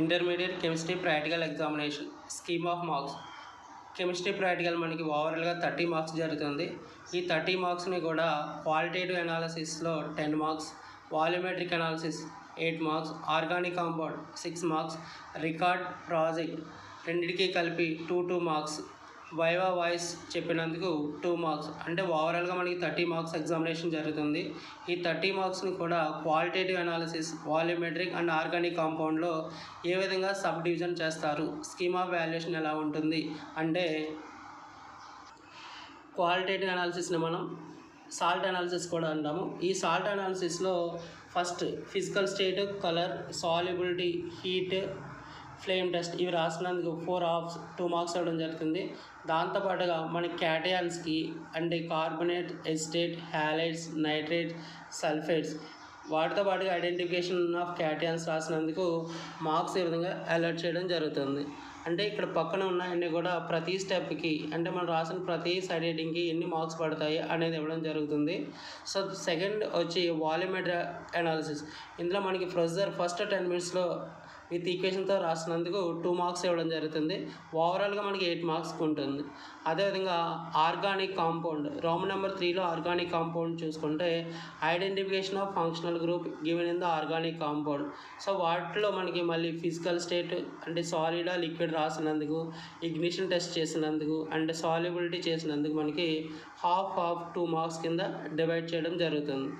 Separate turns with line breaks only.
Intermediate chemistry practical examination scheme of marks. Chemistry practical మనకి ఓవరాల్గా thirty marks జరుగుతుంది. ఈ థర్టీ మార్క్స్ని కూడా qualitative అనాలిసిస్లో ten marks volumetric analysis eight marks organic compound six marks record project రెండింటికి కలిపి two two marks viva voce చెప్పినందుకు two marks అంటే ఓవరాల్గా మనకి థర్టీ మార్క్స్ ఎగ్జామినేషన్ జరుగుతుంది. ఈ థర్టీ మార్క్స్ని కూడా qualitative analysis volumetric and organic కాంపౌండ్లో ఏ విధంగా సబ్ డివిజన్ చేస్తారు? స్కీమ్ ఆఫ్ వాల్యుయేషన్ ఎలా ఉంటుంది? అంటే క్వాలిటేటివ్ అనాలిసిస్ని మనం సాల్ట్ అనాలిసిస్ కూడా అంటాము. ఈ salt అనాలిసిస్లో first physical state colour solubility heat flame test ఇవి రాసినందుకు ఫోర్ ఆఫ్స్ టూ మార్క్స్ అవ్వడం జరుగుతుంది. దాంతోపాటుగా మన క్యాటయాన్స్కి అంటే carbonate acetate halides nitrate sulphates వాటితో పాటుగా ఐడెంటిఫికేషన్ ఆఫ్ క్యాటయాన్స్ రాసినందుకు మార్క్స్ ఈ విధంగా అలర్ట్ చేయడం జరుగుతుంది. అంటే ఇక్కడ పక్కన ఉన్నాయన్నీ కూడా ప్రతి స్టెప్కి అంటే మనం రాసిన ప్రతి సైడ్ హెడ్డింగ్కి ఎన్ని మార్క్స్ పడతాయి అనేది ఇవ్వడం జరుగుతుంది. సో సెకండ్ వచ్చి వాల్యూమెట్రిక్ అనాలిసిస్. ఇందులో మనకి ప్రొసెసర్ ఫస్ట్ టెన్ మినిట్స్లో విత్ ఈక్వేషన్తో రాసినందుకు టూ మార్క్స్ ఇవ్వడం జరుగుతుంది. ఓవరాల్గా మనకి ఎయిట్ మార్క్స్ ఉంటుంది. అదేవిధంగా ఆర్గానిక్ కాంపౌండ్ రోమ్ నెంబర్ త్రీలో ఆర్గానిక్ కాంపౌండ్ చూసుకుంటే identification of functional group given in the organic compound so వాటిలో మనకి మళ్ళీ ఫిజికల్ స్టేట్ అంటే సాలిడా లిక్విడ్ రాసినందుకు ఇగ్నిషన్ టెస్ట్ చేసినందుకు అండ్ సాల్యుబిలిటీ చేసినందుకు మనకి హాఫ్ హాఫ్ టూ మార్క్స్ కింద డివైడ్ చేయడం జరుగుతుంది.